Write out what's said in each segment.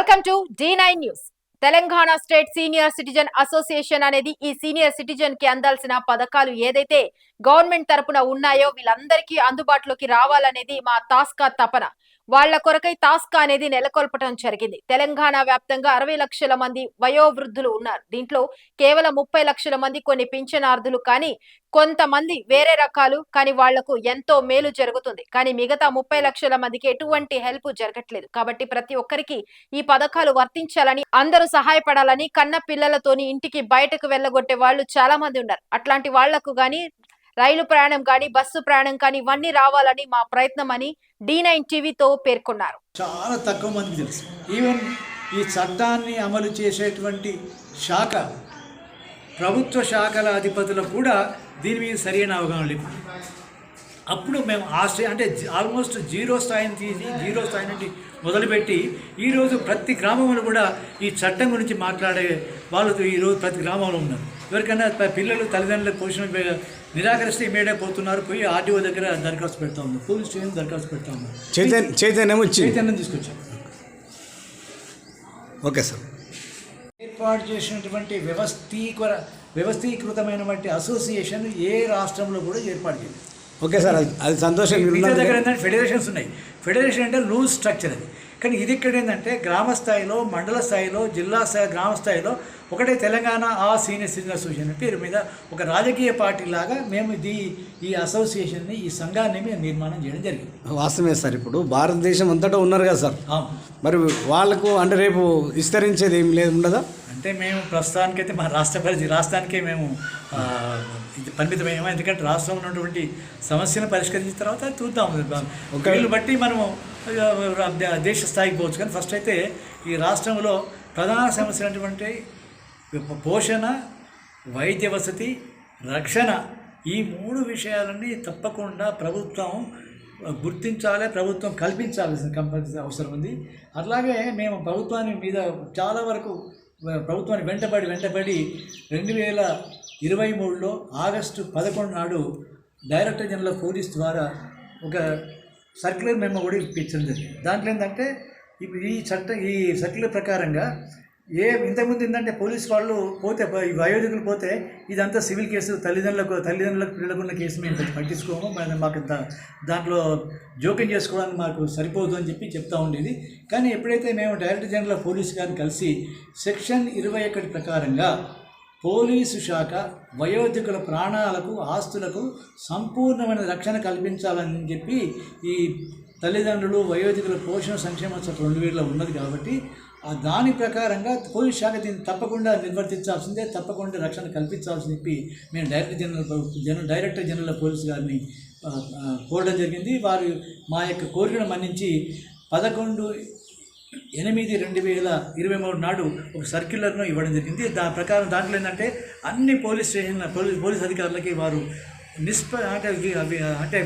Welcome to the nine news Telangana state senior citizen association అనేది ఈ senior సిటిజన్కి అందాల్సిన పథకాలు ఏదైతే గవర్నమెంట్ తరపున ఉన్నాయో వీళ్ళందరికీ అందుబాటులోకి రావాలనేది మా తాస్కా తపన. వాళ్ళ కొరకై తాస్కా అనేది నెలకొల్పడం జరిగింది. తెలంగాణ వ్యాప్తంగా అరవై లక్షల మంది వయోవృద్ధులు ఉన్నారు. దీంట్లో కేవలం ముప్పై లక్షల మంది కొన్ని పింఛనార్థులు కానీ కొంతమంది వేరే రకాలు కానీ వాళ్ళకు ఎంతో మేలు జరుగుతుంది. కానీ మిగతా ముప్పై లక్షల మందికి ఎటువంటి హెల్ప్ జరగట్లేదు. కాబట్టి ప్రతి ఒక్కరికి ఈ పథకాలు వర్తించాలని అందరూ సహాయపడాలని కన్న పిల్లలతోని ఇంటికి బయటకు వెళ్ళగొట్టే వాళ్ళు చాలా మంది ఉన్నారు. అట్లాంటి వాళ్ళకు గాని రైలు ప్రయాణం కానీ బస్సు ప్రయాణం కానీ ఇవన్నీ రావాలని మా ప్రయత్నం అని డి నైన్ టీవీతో పేర్కొన్నారు. చాలా తక్కువ మందికి తెలుసు. ఈవెన్ ఈ చట్టాన్ని అమలు చేసేటువంటి శాఖ ప్రభుత్వ శాఖల అధిపతులకు కూడా దీని మీద సరైన అవగాహన లేదు అప్పుడు మేము ఆ స్థాయి అంటే ఆల్మోస్ట్ జీరో స్థాయిని తీసి జీరో స్థాయి నుండి మొదలుపెట్టి ఈరోజు ప్రతి గ్రామంలో కూడా ఈ చట్టం గురించి మాట్లాడే వాళ్ళతో ఈరోజు ప్రతి గ్రామంలో ఉన్నారు. ఎవరికైనా పిల్లలు తల్లిదండ్రుల పోషణ నిరాకరిస్తే ఇమీడియట్ పోతున్నారు పోయి ఆర్డీఓ దగ్గర దరఖాస్తు పెడతా ఉన్నారు పోలీస్ స్టేషన్ దరఖాస్తు పెడతా ఉన్నారు. చైతన్య చైతన్యం వచ్చి చైతన్యం తీసుకొచ్చాం. Okay sir. ఏర్పాటు చేసినటువంటి వ్యవస్థీకర వ్యవస్థీకృతమైనటువంటి అసోసియేషన్ ఏ రాష్ట్రంలో కూడా ఏర్పాటు చేయలేదు. ఓకే సార్ అది సంతోషం దగ్గర ఏంటంటే ఫెడరేషన్స్ ఉన్నాయి. ఫెడరేషన్ అంటే లూజ్ స్ట్రక్చర్ అది. కానీ ఇది ఇక్కడ ఏంటంటే గ్రామ స్థాయిలో మండల స్థాయిలో జిల్లా స్థాయి గ్రామ స్థాయిలో ఒకటే తెలంగాణ ఆ సీనియర్ సిటిజన్ అసోసియేషన్ పేరు మీద ఒక రాజకీయ పార్టీ లాగా మేము ఇది ఈ అసోసియేషన్ని ఈ సంఘాన్ని మేము నిర్మాణం చేయడం జరిగింది. వాస్తవమే సార్ ఇప్పుడు భారతదేశం అంతటా ఉన్నారు కదా సార్. మరి వాళ్ళకు అంటే రేపు విస్తరించేది ఏం లేదు ఉండదా? అంటే మేము ప్రస్తుతానికైతే మా రాష్ట్ర పరిధి రాష్ట్రానికే మేము ఇది పరిమితమయ్యాము. ఎందుకంటే రాష్ట్రంలో ఉన్నటువంటి సమస్యను పరిష్కరించిన తర్వాత చూద్దాం ఒక వీళ్ళు బట్టి మనము దేశ స్థాయికి పోవచ్చు. కానీ ఫస్ట్ అయితే ఈ రాష్ట్రంలో ప్రధాన సమస్యలు అటువంటి పోషణ వైద్య వసతి రక్షణ ఈ మూడు విషయాలన్నీ తప్పకుండా ప్రభుత్వం గుర్తించాలి ప్రభుత్వం కల్పించాల్సిన కంపల్సరీ అవసరం ఉంది. అట్లాగే మేము ప్రభుత్వాన్ని మీద చాలా వరకు ప్రభుత్వాన్ని వెంటబడి వెంటబడి రెండు వేల ఇరవై మూడులో ఆగస్టు పదకొండు నాడు డైరెక్టర్ జనరల్ పోలీస్ ద్వారా ఒక సర్క్యులర్ మేము కూడా ఇప్పించడం జరిగింది దాంట్లో ఏంటంటే ఇప్పుడు ఈ చట్టం ఈ సర్క్యులర్ ప్రకారంగా ఏ ఇంతకుముందు ఏంటంటే పోలీస్ వాళ్ళు పోతే ఈ వయోధికులు పోతే ఇదంతా సివిల్ కేసు తల్లిదండ్రులకు తల్లిదండ్రులకు పిల్లలకు ఉన్న కేసు మేము పట్టించుకోము. మరి మాకు ఇంత దాంట్లో జోక్యం చేసుకోవడానికి మాకు సరిపోదు అని చెప్పి చెప్తా ఉండేది. కానీ ఎప్పుడైతే మేము డైరెక్టర్ జనరల్ ఆఫ్ పోలీస్ గారిని కలిసి సెక్షన్ ఇరవై ఒకటి ప్రకారంగా పోలీసు శాఖ వయోధికుల ప్రాణాలకు ఆస్తులకు సంపూర్ణమైన రక్షణ కల్పించాలని చెప్పి ఈ తల్లిదండ్రులు వయోధికుల పోషణ సంక్షేమ చట్టం రెండు వేలలో ఉన్నది కాబట్టి ఆ దాని ప్రకారంగా పోలీస్ శాఖ దీన్ని తప్పకుండా నిర్వర్తించాల్సిందే తప్పకుండా రక్షణ కల్పించాల్సింది చెప్పి మేము director general general director general police గారిని కోరడం జరిగింది. వారు మా యొక్క కోరికను మన్నించి పదకొండు ఎనిమిది రెండు వేల ఇరవై మూడు నాడు ఒక సర్క్యులర్ను ఇవ్వడం జరిగింది. దాని ప్రకారం దాంట్లో ఏంటంటే అన్ని పోలీస్ స్టేషన్ పోలీస్ పోలీస్ అధికారులకి వారు నిష్ప అంటే అంటే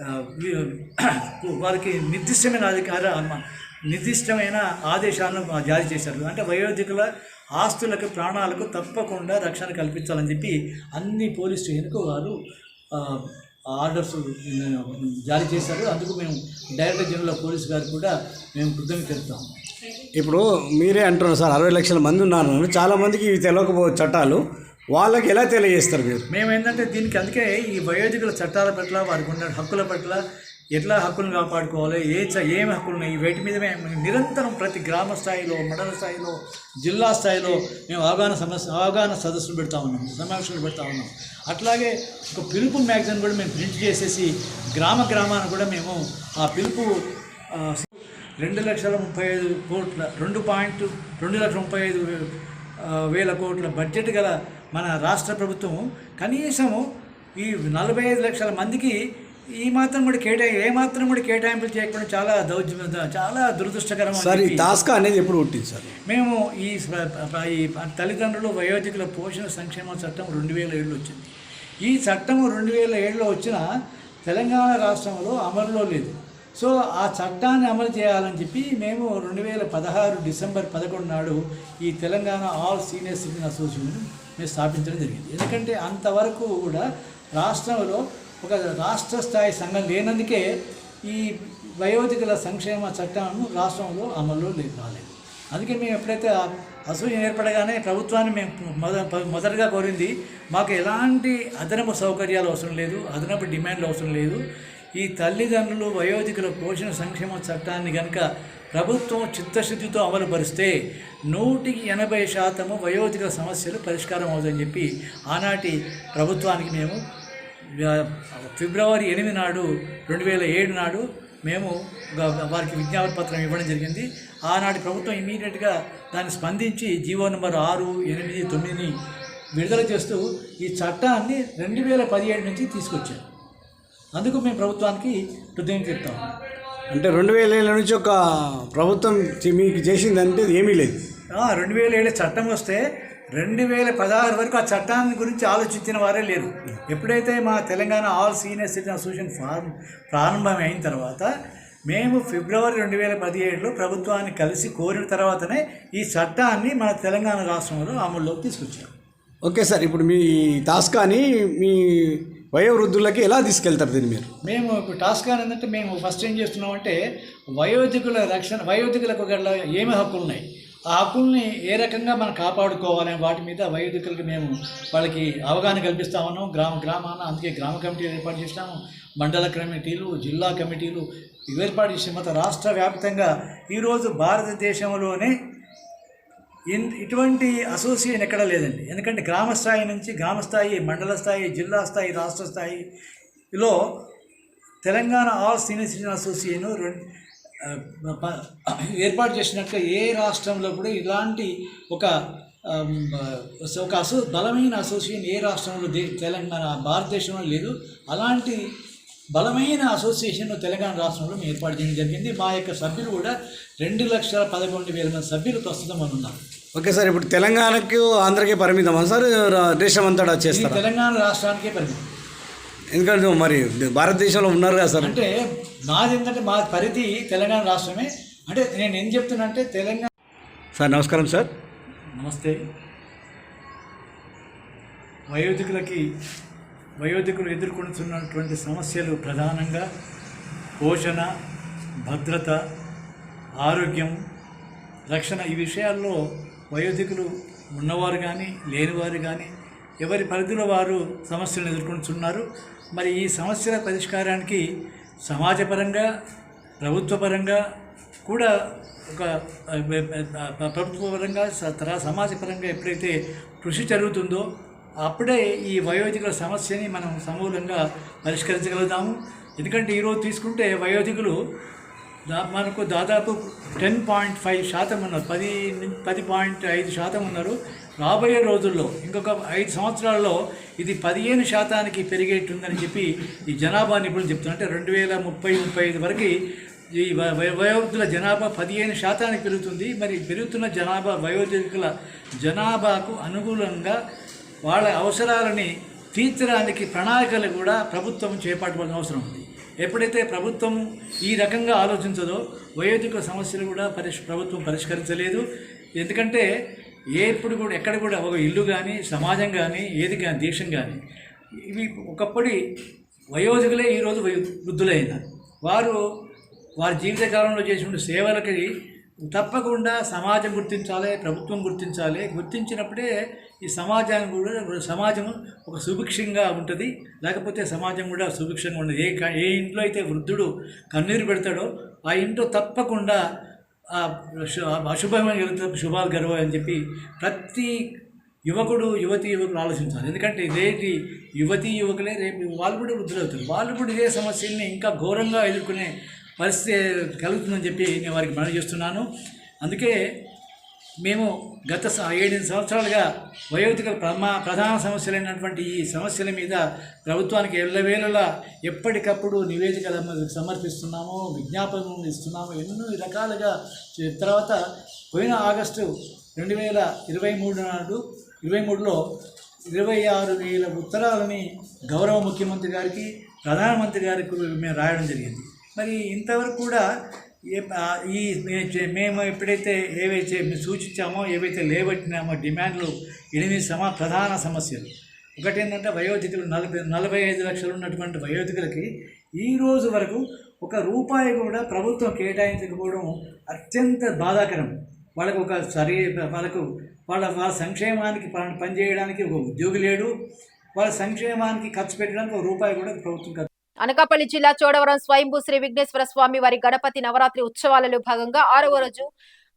వారికి నిర్దిష్టమైన అధికార నిర్దిష్టమైన ఆదేశాలను జారీ చేశారు. అంటే వయోధికుల ఆస్తులకు ప్రాణాలకు తప్పకుండా రక్షణ కల్పించాలని చెప్పి అన్ని పోలీస్ స్టేషన్కు వారు ఆర్డర్స్ జారీ చేశారు. అందుకు మేము డైరెక్టర్ జనరల్ ఆఫ్ పోలీస్ గారు కూడా మేము కృతజ్ఞత తెలుపుతాము ఇప్పుడు మీరే అంటున్నారు సార్ అరవై లక్షల మంది ఉన్నారు చాలా మందికి ఇవి తెలియకపోవచ్చు చట్టాలు. వాళ్ళకి ఎలా తెలియజేస్తారు మీరు? మేము ఏంటంటే దీనికి అందుకే ఈ వయోధికుల చట్టాల పట్ల వారికి ఉన్న హక్కుల పట్ల ఎట్లా హక్కులను కాపాడుకోవాలి? ఏ చ ఏమి హక్కులు ఉన్నాయి వీటి మీద మేము నిరంతరం ప్రతి గ్రామ స్థాయిలో మండల స్థాయిలో జిల్లా స్థాయిలో మేము అవగాహన సమస్య అవగాహన సదస్సులు పెడతా ఉన్నాం సమావేశాలు పెడతా ఉన్నాం. అట్లాగే ఒక పిలుపు మ్యాగజైన్ కూడా మేము ప్రింట్ చేసేసి గ్రామ గ్రామాన్ని కూడా మేము ఆ పిలుపు రెండు లక్షల ముప్పై ఐదు కోట్ల రెండు పాయింట్ రెండు లక్షల ముప్పై ఐదు వేల కోట్ల బడ్జెట్ గల మన రాష్ట్ర ప్రభుత్వం కనీసము ఈ నలభై ఐదు లక్షల మందికి ఈ మాత్రం కూడా కేటాయి ఏ మాత్రం కూడా కేటాయింపులు చేయకుండా చాలా దౌర్జ చాలా దురదృష్టకరం సార్ ఈ టాస్క్ అనేది ఎప్పుడు పుట్టింది సార్? మేము ఈ ఈ తల్లిదండ్రులు వయోధికుల పోషణ సంక్షేమ చట్టం రెండు వేల ఏడులో వచ్చింది. ఈ చట్టం రెండు వేల ఏడులో వచ్చిన తెలంగాణ రాష్ట్రంలో అమలులో లేదు. సో ఆ చట్టాన్ని అమలు చేయాలని చెప్పి మేము రెండు వేల పదహారు డిసెంబర్ పదకొండు నాడు ఈ Telangana all senior citizen association మేము స్థాపించడం జరిగింది. ఎందుకంటే అంతవరకు కూడా రాష్ట్రంలో ఒక రాష్ట్ర స్థాయి సంఘం లేనందుకే ఈ వయోధికుల సంక్షేమ చట్టాలను రాష్ట్రంలో అమల్లో రాలేదు. అందుకే మేము ఎప్పుడైతే అసూయ ఏర్పడగానే ప్రభుత్వాన్ని మేము మొద మొదటగా కోరింది మాకు ఎలాంటి అదనపు సౌకర్యాలు అవసరం లేదు అదనపు డిమాండ్లు అవసరం లేదు. ఈ తల్లిదండ్రులు వయోధికుల పోషణ సంక్షేమ చట్టాన్ని కనుక ప్రభుత్వం చిత్తశుద్ధితో అమలుపరిస్తే నూటికి ఎనభై శాతము వయోధిక సమస్యలు పరిష్కారం అవుతుందని చెప్పి ఆనాటి ప్రభుత్వానికి మేము ఫిబ్రవరి ఎనిమిది నాడు రెండు వేల ఏడు నాడు మేము వారికి విజ్ఞాపన పత్రం ఇవ్వడం జరిగింది. ఆనాటి ప్రభుత్వం ఇమీడియట్గా దాన్ని స్పందించి జీవో నెంబర్ ఆరు ఎనిమిది తొమ్మిదిని విడుదల చేస్తూ ఈ చట్టాన్ని రెండు వేల పదిహేడు నుంచి తీసుకొచ్చారు. అందుకు మేము ప్రభుత్వానికి కృతజ్ఞత చెప్తాం. అంటే రెండు వేల ఏళ్ళ నుంచి ఒక ప్రభుత్వం మీకు చేసిందంటే ఏమీ లేదు. రెండు వేల ఏడు చట్టం వస్తే రెండు వేల పదహారు వరకు ఆ చట్టాన్ని గురించి ఆలోచించిన వారే లేరు. ఎప్పుడైతే మా Telangana all senior citizen association form ప్రారంభం అయిన తర్వాత మేము ఫిబ్రవరి రెండు వేల పదిహేడులో ప్రభుత్వాన్ని కలిసి కోరిన తర్వాతనే ఈ చట్టాన్ని మన తెలంగాణ రాష్ట్రంలో అమల్లోకి తీసుకొచ్చాం ఓకే సార్ ఇప్పుడు మీ టాస్కాని మీ వయోవృద్ధులకి ఎలా తీసుకెళ్తారు దీన్ని మీరు? మేము ఇప్పుడు టాస్క్ అని ఏంటంటే మేము ఫస్ట్ ఏం చేస్తున్నామంటే వయోధికుల రక్షణ వయోధికులకు గల ఏమి హక్కులు ఉన్నాయి ఆ హక్కుల్ని ఏ రకంగా మనం కాపాడుకోవాలనే వాటి మీద వయోధికులకి మేము వాళ్ళకి అవగాహన కల్పిస్తా ఉన్నాం. గ్రామ గ్రామాన అందుకే గ్రామ కమిటీలు ఏర్పాటు చేసినాము. మండల కమిటీలు జిల్లా కమిటీలు ఏర్పాటు చేసిన. మొత్తం రాష్ట్ర వ్యాప్తంగా ఈరోజు భారతదేశంలోనే ఇన్ ఇటువంటి అసోసియేషన్ ఎక్కడ లేదండి. ఎందుకంటే గ్రామ స్థాయి నుంచి గ్రామ స్థాయి మండల స్థాయి జిల్లా స్థాయి రాష్ట్ర స్థాయిలో Telangana all senior citizen association రెండు ఏర్పాటు చేసినట్టుగా ఏ రాష్ట్రంలో కూడా ఇలాంటి ఒక ఒక అసో బలమైన అసోసియేషన్ ఏ రాష్ట్రంలో దే తెలంగాణ భారతదేశంలో లేదు. అలాంటి బలమైన అసోసియేషన్ తెలంగాణ రాష్ట్రంలో మేము ఏర్పాటు చేయడం జరిగింది. మా యొక్క సభ్యులు కూడా రెండు లక్షల పదకొండు వేల మంది సభ్యులు ప్రస్తుతం ఉన్నారు. ఓకే సార్ ఇప్పుడు తెలంగాణకు ఆంధ్రకి పరిమితమా సార్ దేశం అంతటా ఇది చేస్తారా? తెలంగాణ రాష్ట్రానికే పరిమితం. ఎందుకంటే మరి భారతదేశంలో ఉన్నారు కదా సార్. అంటే నాది ఏంటంటే మా పరిధి తెలంగాణ రాష్ట్రమే. అంటే నేను ఏం చెప్తున్నా అంటే తెలంగాణ సార్ నమస్కారం సార్. నమస్తే. వయోధికులకి వయోధికులు ఎదుర్కొంటున్నటువంటి సమస్యలు ప్రధానంగా పోషణ భద్రత ఆరోగ్యం రక్షణ ఈ విషయాల్లో వయోధికులు ఉన్నవారు కానీ లేనివారు కానీ ఎవరి పరిధిలో వారు సమస్యలను ఎదుర్కొంటున్నారు? మరి ఈ సమస్యల పరిష్కారానికి సమాజపరంగా ప్రభుత్వపరంగా కూడా ఒక ప్రభుత్వపరంగా స- తర్వాత సమాజపరంగా ఎప్పుడైతే కృషి జరుగుతుందో అప్పుడే ఈ వయోధికుల సమస్యని మనం సమూలంగా పరిష్కరించగలుగుతాము. ఎందుకంటే ఈరోజు తీసుకుంటే వయోధికులు దా మనకు దాదాపు టెన్ పాయింట్ ఫైవ్ శాతం ఉన్నారు. పది పది పాయింట్ ఐదు శాతం ఉన్నారు. రాబోయే రోజుల్లో ఇంకొక ఐదు సంవత్సరాల్లో ఇది పదిహేను శాతానికి పెరిగేట్టుందని చెప్పి ఈ జనాభా నిపుణులు చెప్తున్నారు. అంటే రెండు వేల ముప్పై ముప్పై ఐదు వరకు ఈ వయోవృద్ధుల జనాభా పదిహేను శాతానికి పెరుగుతుంది. మరి పెరుగుతున్న జనాభా వయోధికుల జనాభాకు అనుగుణంగా వాళ్ళ అవసరాలని తీర్చడానికి ప్రణాళికలు కూడా ప్రభుత్వం చేపట్టవలసిన అవసరం ఉంది. ఎప్పుడైతే ప్రభుత్వం ఈ రకంగా ఆలోచించదో వయోధిక సమస్యలు కూడా పరిష్ ప్రభుత్వం పరిష్కరించలేదు. ఎందుకంటే ఏ ఇప్పుడు కూడా ఎక్కడ కూడా ఒక ఇల్లు కానీ సమాజం కానీ ఏది కానీ దేశం కానీ ఇవి ఒకప్పటి వయోధికులే ఈరోజు వయో వృద్ధులైనారు. వారు వారి జీవితకాలంలో చేసిన సేవలకి తప్పకుండా సమాజం గుర్తించాలి ప్రభుత్వం గుర్తించాలి. గుర్తించినప్పుడే ఈ సమాజాన్ని కూడా సమాజం ఒక సుభిక్షంగా ఉంటుంది. లేకపోతే సమాజం కూడా సుభిక్షంగా ఉండదు. ఏ ఏ ఇంట్లో అయితే వృద్ధుడు కన్నీరు పెడతాడో ఆ ఇంట్లో తప్పకుండా అశుభమైన జరుగుతుంది శుభాలు గర్వ అని చెప్పి ప్రతి యువకుడు యువతి యువకులు ఆలోచించాలి. ఎందుకంటే ఇదేంటి? యువతి యువకులే రేపు వాళ్ళు కూడా వృద్ధులవుతారు. వాళ్ళు కూడా ఇదే సమస్యల్ని ఇంకా ఘోరంగా ఎదుర్కొనే పరిస్థితి కలుగుతుందని చెప్పి నేను వారికి మనవి చేస్తున్నాను. అందుకే మేము గత స- ఏడెనిమిది సంవత్సరాలుగా వయోధిక ప్రమా ప్రధాన సమస్యలైనటువంటి ఈ సమస్యల మీద ప్రభుత్వానికి ఎల్లవేళలా ఎప్పటికప్పుడు నివేదికలు సమర్పిస్తున్నాము విజ్ఞాపనలు ఇస్తున్నాము ఎన్నో రకాలుగా తర్వాత పోయిన ఆగస్టు రెండు వేల ఇరవై మూడు నాడు ఇరవై మూడులో ఇరవై ఆరు వేల ఉత్తరాలని గౌరవ ముఖ్యమంత్రి గారికి ప్రధానమంత్రి గారికి మేము రాయడం జరిగింది. మరి ఇంతవరకు కూడా ఈ చే- మేము ఎప్పుడైతే ఏవైతే మేము సూచించామో ఏవైతే లేబట్టినామో డిమాండ్లు ఎనిమిది సమా ప్రధాన సమస్యలు. ఒకటి ఏంటంటే వయోధికులు నలభై నలభై ఐదు లక్షలు ఉన్నటువంటి వయోధికులకి ఈ రోజు వరకు ఒక రూపాయి కూడా ప్రభుత్వం కేటాయించకపోవడం అత్యంత బాధాకరం. వాళ్ళకు ఒక సరి వాళ్ళకు వాళ్ళ వాళ్ళ సంక్షేమానికి పని పనిచేయడానికి ఒక ఉద్యోగి లేడు. వాళ్ళ సంక్షేమానికి ఖర్చు పెట్టడానికి ఒక రూపాయి కూడా ప్రభుత్వం ఖర్చు అనకాపల్లి జిల్లా చోడవరం స్వయంభూ శ్రీ విఘ్నేశ్వర స్వామి వారి గణపతి నవరాత్రి ఉత్సవాలలో భాగంగా ఆరవ రోజు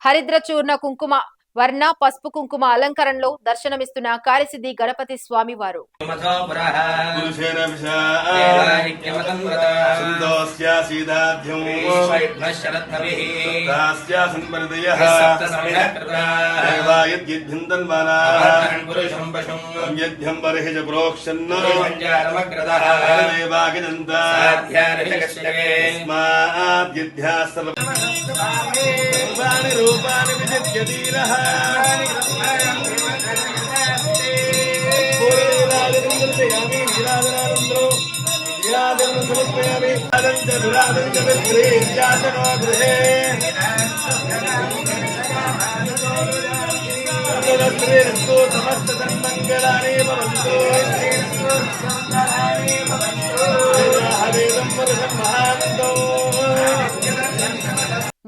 హరిద్ర చూర్ణ కుంకుమ వర్ణ పసుపు కుంకుమ అలంకరణలో దర్శనమిస్తున్న కారిసిద్ధి గణపతి స్వామి వారు. సంతోస్య సీదాభ్యం సమస్త సన్మంగళాని భవంతు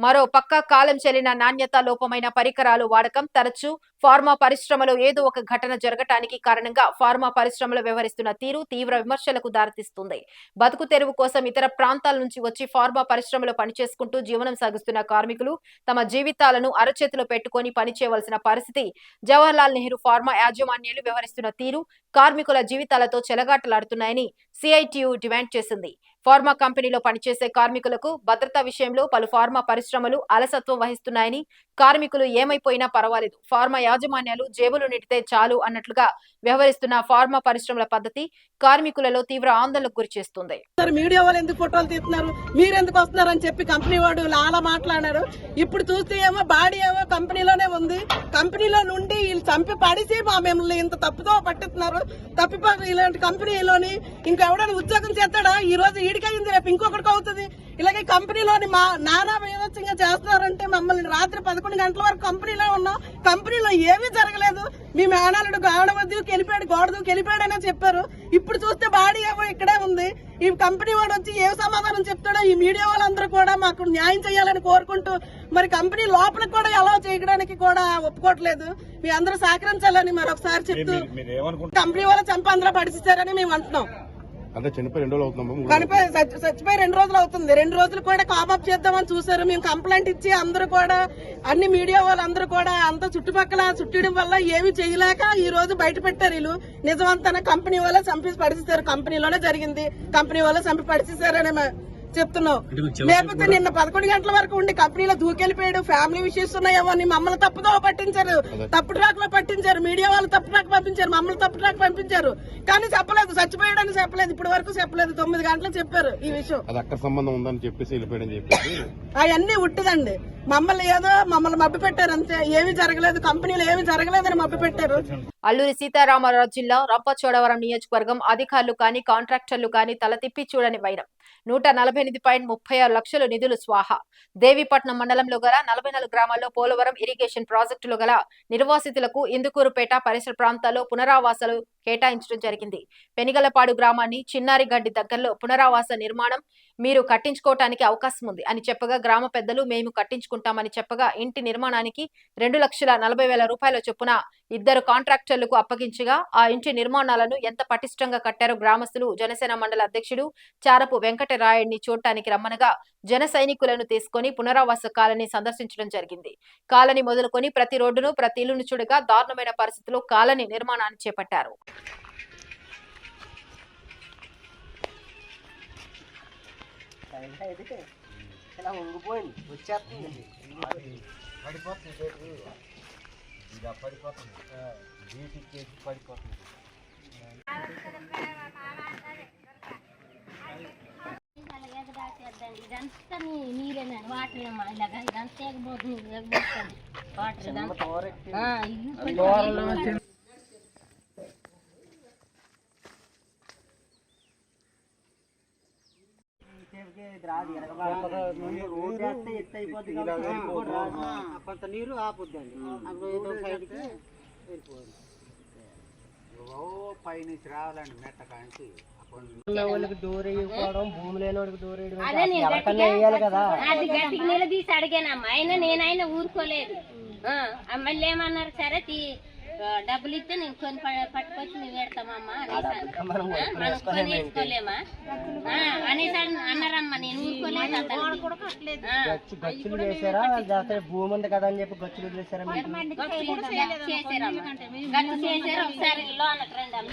మరో పక్క కాలం చెల్లిన నాణ్యత లోపమైన పరికరాలు వాడకం తరచూ ఫార్మా పరిశ్రమలో ఏదో ఒక ఘటన జరగటానికి కారణంగా ఫార్మా పరిశ్రమలో వ్యవహరిస్తున్న తీరు తీవ్ర విమర్శలకు దారితీస్తుంది. బతుకు తెరువు కోసం ఇతర ప్రాంతాల నుంచి వచ్చి ఫార్మా పరిశ్రమలో పనిచేసుకుంటూ జీవనం సాగిస్తున్న కార్మికులు తమ జీవితాలను అరచేతిలో పెట్టుకొని పనిచేయవలసిన పరిస్థితి జవహర్లాల్ నెహ్రూ ఫార్మా యాజమాన్యాలు వ్యవహరిస్తున్న తీరు కార్మికుల జీవితాలతో చెలగాటలాడుతున్నాయని సిఐటియు డిమాండ్ చేసింది. ఫార్మా కంపెనీలో పనిచేసే కార్మికులకు భద్రతా విషయంలో పలు ఫార్మా పరిశ్రమలు అలసత్వం వహిస్తున్నాయని కార్మికులు ఏమైపోయినా పర్వాలేదు. ఫార్మా యాజమాన్యాలు జేబులు నిండితే చాలు అన్నట్లుగా వ్యవహరిస్తున్న ఫార్మా పరిశ్రమల పద్ధతి కార్మికులలో తీవ్ర ఆందోళనకు గురి చేస్తుంది. మీడియా వాళ్ళు ఎందుకు ఫోటోలు తీస్తున్నారు? మీరు ఎందుకు వస్తున్నారు అని చెప్పి కంపెనీ వాడు అలా మాట్లాడారు ఇప్పుడు చూస్తే ఏమో బాడీ ఏమో కంపెనీలోనే ఉంది. కంపెనీలో నుండి వీళ్ళు చంపి పడిసి మా మిమ్మల్ని ఇంత తప్పుతో పట్టిస్తున్నారు. తప్పి ఇలాంటి కంపెనీలోని ఇంకెవడైనా ఉద్యోగం చేస్తాడా? ఈ రోజు ఈడికైంది రేపు ఇంకొకటికి అవుతుంది. ఇలాగే కంపెనీలోని మా నానా వివచ్చంగా చేస్తున్నారంటే మమ్మల్ని రాత్రి పదకొండు గంటల వరకు కంపెనీలో ఉన్నాం. కంపెనీలో ఏమీ జరగలేదు. మీ మేనాలుడు గోడ వద్దకు వెళ్ళిపోయాడు గోడ దూకి వెళ్ళిపోయాడనే చెప్పారు. ఇప్పుడు చూస్తే బాడీ ఏమో ఇక్కడే ఉంది. ఈ కంపెనీ వాడు వచ్చి ఏ సమాధానం చెప్తాడో ఈ మీడియా వాళ్ళందరూ కూడా మాకు న్యాయం చేయాలని కోరుకుంటూ మరి కంపెనీ లోపలికి కూడా ఎలా చేయడానికి కూడా ఒప్పుకోవట్లేదు. మీ అందరూ సహకరించాలని మరొకసారి చెప్తూ కంపెనీ వాళ్ళు చంపి అందులో పడిస్తారని మేము అంటున్నాం. అంటే చనిపోయి రెండు రోజులు చచ్చి- చచ్చిపోయి రెండు రోజులు అవుతుంది. రెండు రోజులు కూడా కాపప్ చేద్దామని చూసారు మేము కంప్లైంట్ ఇచ్చి అందరూ కూడా అన్ని మీడియా వాళ్ళందరూ కూడా అంత చుట్టుపక్కల చుట్టడం వల్ల ఏమి చేయలేక ఈ రోజు బయట పెట్టారు వీళ్ళు. నిజమంతా కంపెనీ వాళ్ళే చంపి పడిచేశారు కంపెనీలోనే జరిగింది. కంపెనీ వాళ్ళే చంపి పడిచేశారని మే- చెప్తున్నాం లేకపోతే నిన్న పదకొండు గంటల వరకు ఉండి కంపెనీలో దూకెళ్ళిపోయాడు ఫ్యామిలీ విషయస్ ఉన్నాయేమో అని మమ్మల్ని తప్పుదో పట్టించారు. తప్పు ట్రాక్లో పట్టించారు మీడియా వాళ్ళు తప్పు ట్రాక్ పంపించారు మమ్మల్ని తప్పు ట్రాక్ పంపించారు. కానీ చెప్పలేదు చచ్చిపోయాడని చెప్పలేదు ఇప్పటి వరకు చెప్పలేదు తొమ్మిది గంటలకు చెప్పారు ఈ విషయం. అవన్నీ ఉట్టిదండి. మమ్మల్ని ఏదో మమ్మల్ని మభ్య పెట్టారు అంతే. ఏమి జరగలేదు. కంపెనీలు ఏమి జరగలేదని మభ్య పెట్టారు. అల్లూరి సీతారామరాజు జిల్లా రంపచోడవరం నియోజకవర్గం అధికారులు కానీ కాంట్రాక్టర్లు కానీ తల తిప్పి చూడని వైరం. నూట నలభై ఎనిమిది పాయింట్ ముప్పై ఆరు లక్షలు నిధులు స్వాహ. దేవీపట్నం మండలంలో గల నలభై నాలుగు గ్రామాల్లో పోలవరం ఇరిగేషన్ ప్రాజెక్టులు గల నిర్వాసితులకు ఇందుకూరుపేట పరిసర ప్రాంతాల్లో పునరావాసాలు కేటాయించడం జరిగింది. పెనిగలపాడు గ్రామాన్ని చిన్నారిగడ్డి దగ్గరలో పునరావాస నిర్మాణం మీరు కట్టించుకోవటానికి అవకాశం ఉంది అని చెప్పగా గ్రామ పెద్దలు మేము కట్టించుకుంటామని చెప్పగా ఇంటి నిర్మాణానికి రెండు లక్షల నలభై వేల రూపాయల చొప్పున ఇద్దరు కాంట్రాక్టర్లకు అప్పగించగా ఆ ఇంటి నిర్మాణాలను ఎంత పటిష్టంగా కట్టారో గ్రామస్తులు జనసేన మండల అధ్యక్షుడు చారపు వెంకటరాయుడిని చూడటానికి రమ్మనగా జన సైనికులను తీసుకొని పునరావాస కాలనీ సందర్శించడం జరిగింది. కాలనీ మొదలుకొని ప్రతి రోడ్డును ప్రతి ఇల్లును చూడగా దారుణమైన పరిస్థితిలో కాలనీ నిర్మాణాన్ని చేపట్టారు. ఇదంతా నీ- నీరేనండి వాటర్ అమ్మా ఇలాగా ఇదంతా ఎగబోతుంది ఎగబోతుంది వాటర్ ఇదంతా కొంచెం కొంత నీరు ఆపుద్దండి. అప్పుడు ఏదో సైడ్కి వెళ్ళిపోయింది పైనుంచి రావాలండి మెట్ట కాంచి. వాళ్ళకి డోర్ వేయకపోవడం భూమి లేని వాళ్ళకి డోర్ వేయడం అదే నేను ఎవరికన్నా వేయాలి కదా. అది గట్టిగా నిలదీసి అడిగానమ్మా. అయినా నేనైనా ఊరుకోలేదు. ఆ, ఆ, మళ్ళీ ఏమన్నారు సరే తీ. డబ్బులు ఇస్తే నేను కొని పట్టుకొచ్చి మేము పెడతామమ్మా. మనం కొని వేసుకోలేమా? అనేసి అన్నారమ్మా నేను గచ్చులు లేకపోతే భూమి ఉంది కదా అని చెప్పి గచ్చులు? గచ్చులు గచ్చు చేశారు ఒకసారి లోనకి రండి అమ్మ.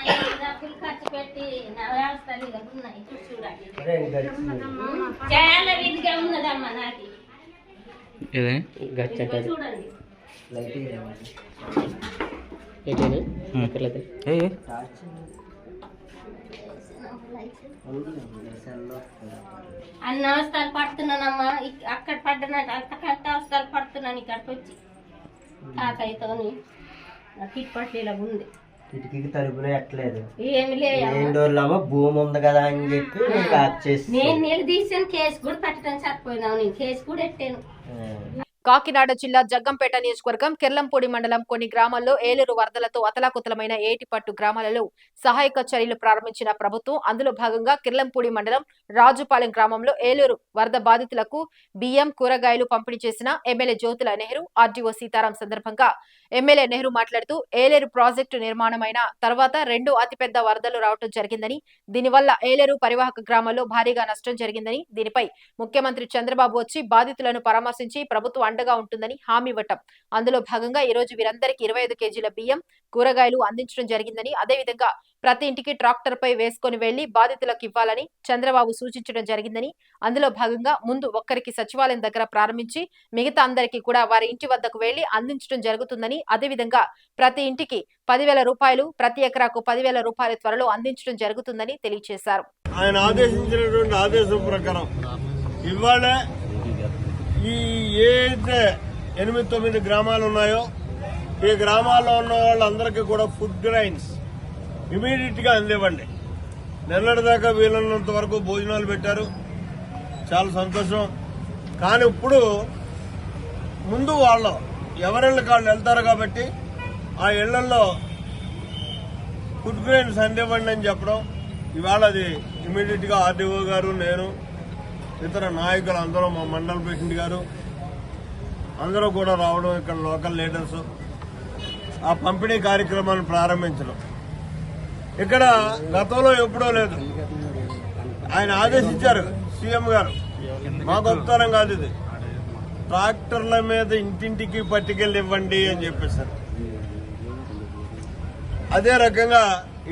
ఈ డబ్బులు ఖర్చు పెట్టి నా చూడండి గచ్చు చాలా విధిగా ఉన్నదమ్మా నాకు అన్ని అవస్థలు పడుతున్నానమ్మా. అక్కడ పడ్డనట్టు అంత కష్ట అవస్థలు పడుతున్నాను ఇక్కడికి వచ్చి తాతయ్యతోని నాకు ఇప్పట్లో ఇలా ఉంది. కిటికీకి తలుపులు ఎట్టలేదు. ఏం డోర్లో భూమి ఉంది కదా అని చెప్పి ఆఫ్ చేసి నేను నిలదీసాను కేసు కూడా పెట్టడం సరిపోయినావు నేను కేసు కూడా ఎట్టాను కాకినాడ జిల్లా జగ్గంపేట నియోజకవర్గం కిర్లంపూడి మండలం కొన్ని గ్రామాల్లో ఏలూరు వరదలతో అతలాకుతలమైన ఏటిపట్టు గ్రామాలలో సహాయక చర్యలు ప్రారంభించిన ప్రభుత్వం. అందులో భాగంగా కిర్లంపూడి మండలం రాజుపాలెం గ్రామంలో ఏలూరు వరద బాధితులకు బియ్యం కూరగాయలు పంపిణీ చేసిన ఎమ్మెల్యే జ్యోతుల నెహ్రూ ఆర్డీఓ సీతారాం సందర్భంగా ఎమ్మెల్యే నెహ్రూ మాట్లాడుతూ ఏలేరు ప్రాజెక్టు నిర్మాణమైన తర్వాత రెండు అతిపెద్ద వరదలు రావటం జరిగిందని దీనివల్ల ఏలేరు పరివాహక గ్రామాల్లో భారీగా నష్టం జరిగిందని దీనిపై ముఖ్యమంత్రి చంద్రబాబు వచ్చి బాధితులను పరామర్శించి ప్రభుత్వం అండగా ఉంటుందని హామీ ఇవ్వటం. అందులో భాగంగా ఈ రోజు వీరందరికీ ఇరవై ఐదు కేజీల బియ్యం కూరగాయలు అందించడం జరిగిందని అదేవిధంగా ప్రతి ఇంటికి ట్రాక్టర్ పై వేసుకొని వెళ్ళి బాధితులకు ఇవ్వాలని చంద్రబాబు సూచించడం జరిగిందని అందులో భాగంగా ముందు ఒక్కరికి సచివాలయం దగ్గర ప్రారంభించి మిగతా అందరికీ కూడా వారి ఇంటి వద్దకు వెళ్ళి అందించడం జరుగుతుందని అదేవిధంగా ప్రతి ఇంటికి పదివేల రూపాయలు ప్రతి ఎకరాకు పదివేల రూపాయల త్వరలో అందించడం జరుగుతుందని తెలియజేశారు ఆయన ఆదేశించినటువంటి ఆదేశం ప్రకారం ఇవాళ ఈ ఏదైతే ఎనిమిది తొమ్మిది గ్రామాలు ఉన్నాయో ఈ గ్రామాల్లో ఉన్న వాళ్ళందరికీ కూడా ఫుడ్ గ్రైన్స్ ఇమీడియట్గా అందివ్వండి నిన్నటిదాకా వీలున్నంత వరకు భోజనాలు పెట్టారు. చాలా సంతోషం. కానీ ఇప్పుడు ముందు వాళ్ళు ఎవరిళ్ళకి వాళ్ళు వెళ్తారు కాబట్టి ఆ ఇళ్ళలో ఫుడ్ గ్రెయిన్స్ అందివ్వండి అని చెప్పడం. ఇవాళ అది ఇమీడియట్గా ఆర్డీఓ గారు నేను ఇతర నాయకులు అందరూ మా మండల ప్రెసిడెంట్ గారు అందరూ కూడా రావడం ఇక్కడ లోకల్ లీడర్స్. ఆ పంపిణీ కార్యక్రమాన్ని ప్రారంభించడం. ఇక్కడ గతంలో ఎప్పుడో లేదు. ఆయన ఆదేశించారు సీఎం గారు. మాకు గొప్పతనం కాదు ఇది. ట్రాక్టర్ల మీద ఇంటింటికి పట్టుకెళ్ళి ఇవ్వండి అని చెప్పేశారు. అదే రకంగా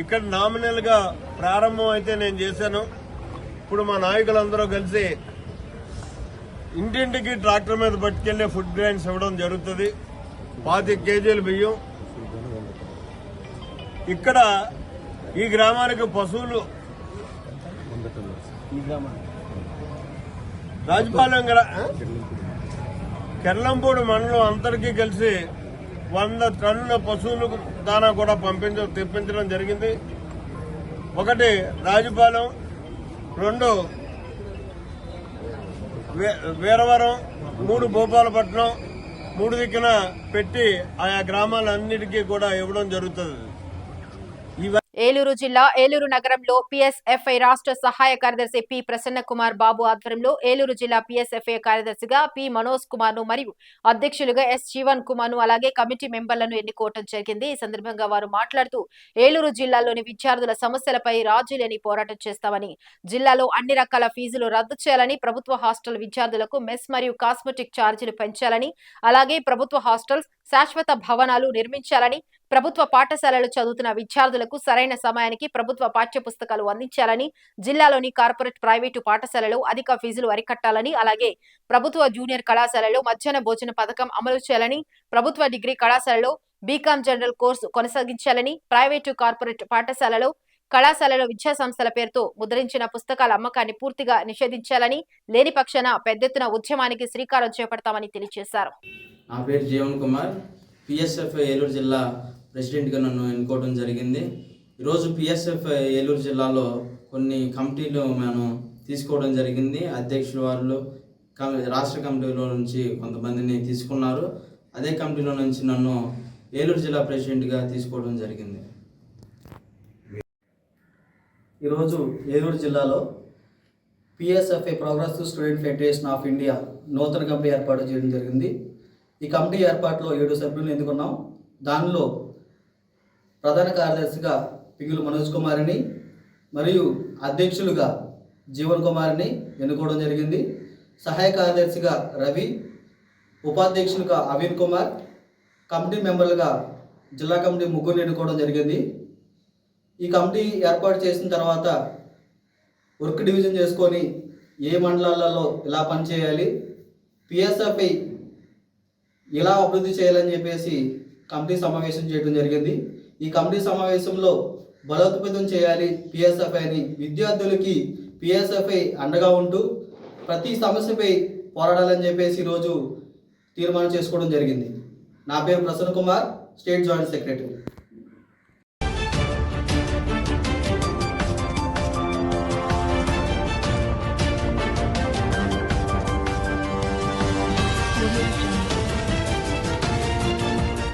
ఇక్కడ నామినల్గా ప్రారంభం అయితే నేను చేశాను. ఇప్పుడు మా నాయకులందరూ కలిసి ఇంటింటికి ట్రాక్టర్ మీద పట్టుకెళ్ళే ఫుడ్ గ్రైన్స్ ఇవ్వడం జరుగుతుంది. పాతి కేజీలు బియ్యం. ఇక్కడ ఈ గ్రామానికి పశువులు రాజపాలెం? కెర్లంపూడి మండలం అందరికీ కలిసి వంద టన్నుల పశువులకు దానా కూడా పంపించ తెప్పించడం జరిగింది. ఒకటి రాజుపాలెం రెండు వీరవరం మూడు భూపాలపట్నం మూడు దిక్కున పెట్టి ఆయా గ్రామాలన్నిటికీ కూడా ఇవ్వడం జరుగుతుంది. ఏలూరు జిల్లా ఏలూరు నగరంలో పిఎస్ఎఫ్ఐ రాష్ట్ర సహాయ కార్యదర్శి పి ప్రసన్న కుమార్ బాబు ఆధ్వర్యంలో ఏలూరు జిల్లా పిఎస్ఎఫ్ఐ కార్యదర్శిగా పి మనోజ్ కుమార్ను మరియు అధ్యక్షులుగా ఎస్ జీవన్ కుమార్ను అలాగే కమిటీ మెంబర్లను ఎన్నుకోవటం జరిగింది. ఈ సందర్భంగా వారు మాట్లాడుతూ ఏలూరు జిల్లాలోని విద్యార్థుల సమస్యలపై రాజు లేని పోరాటం చేస్తామని జిల్లాలో అన్ని రకాల ఫీజులు రద్దు చేయాలని ప్రభుత్వ హాస్టల్ విద్యార్థులకు మెస్ మరియు కాస్మెటిక్ ఛార్జీలు పెంచాలని అలాగే ప్రభుత్వ హాస్టల్స్ శాశ్వత భవనాలు నిర్మించాలని ప్రభుత్వ పాఠశాలలు చదువుతున్న విద్యార్థులకు సరైన సమయానికి ప్రభుత్వ పాఠ్య పుస్తకాలు అందించాలని జిల్లాలోని కార్పొరేట్ ప్రైవేటు పాఠశాలలో అధిక ఫీజులు అరికట్టాలని అలాగే ప్రభుత్వ జూనియర్ కళాశాలలో మధ్యాహ్న భోజన పథకం అమలు చేయాలని ప్రభుత్వ డిగ్రీ కళాశాలలో బీకాం జనరల్ కోర్సు కొనసాగించాలని ప్రైవేటు కార్పొరేట్ పాఠశాలలో కళాశాలలో విద్యా సంస్థల పేరుతో ముద్రించిన పుస్తకాల అమ్మకాన్ని పూర్తిగా నిషేధించాలని లేని పక్షాన పెద్ద ఎత్తున ఉద్యమానికి శ్రీకారం చేపడతామని తెలియజేశారు. నా పేరు జీవన్ కుమార్. పిఎస్ఎఫ్ ఏలూరు జిల్లా ప్రెసిడెంట్గా నన్ను ఎన్నుకోవడం జరిగింది. ఈరోజు పిఎస్ఎఫ్ ఏలూరు జిల్లాలో కొన్ని కమిటీలు మేము తీసుకోవడం జరిగింది. అధ్యక్షుల వారు రాష్ట్ర కమిటీలో నుంచి కొంతమందిని తీసుకున్నారు. అదే కమిటీలో నుంచి నన్ను ఏలూరు జిల్లా ప్రెసిడెంట్గా తీసుకోవడం జరిగింది. ఈరోజు ఏలూరు జిల్లాలో PSFA progressive student federation of India నూతన కమిటీ ఏర్పాటు చేయడం జరిగింది. ఈ కమిటీ ఏర్పాటులో ఏడు సభ్యులను ఎన్నుకున్నాం. దానిలో ప్రధాన కార్యదర్శిగా పింగులు మనోజ్ కుమార్ని మరియు అధ్యక్షులుగా జీవన్ కుమార్ని ఎన్నుకోవడం జరిగింది. సహాయ కార్యదర్శిగా రవి ఉపాధ్యక్షులుగా అవిన్ కుమార్ కమిటీ మెంబర్లుగా జిల్లా కమిటీ ముగ్గురిని ఎన్నుకోవడం జరిగింది. ఈ కమిటీ ఏర్పాటు చేసిన తర్వాత వర్క్ డివిజన్ చేసుకొని ఏ మండలాలలో ఎలా పనిచేయాలి పిఎస్ఎఫ్ఐ ఎలా అభివృద్ధి చేయాలని చెప్పేసి కమిటీ సమావేశం చేయడం జరిగింది. ఈ కమిటీ సమావేశంలో బలోపేతం చేయాలి పిఎస్ఎఫ్ఐని విద్యార్థులకి పిఎస్ఎఫ్ఐ అండగా ఉంటూ ప్రతి సమస్యపై పోరాడాలని చెప్పేసి ఈరోజు తీర్మానం చేసుకోవడం జరిగింది. నా పేరు Prasanna Kumar state joint secretary.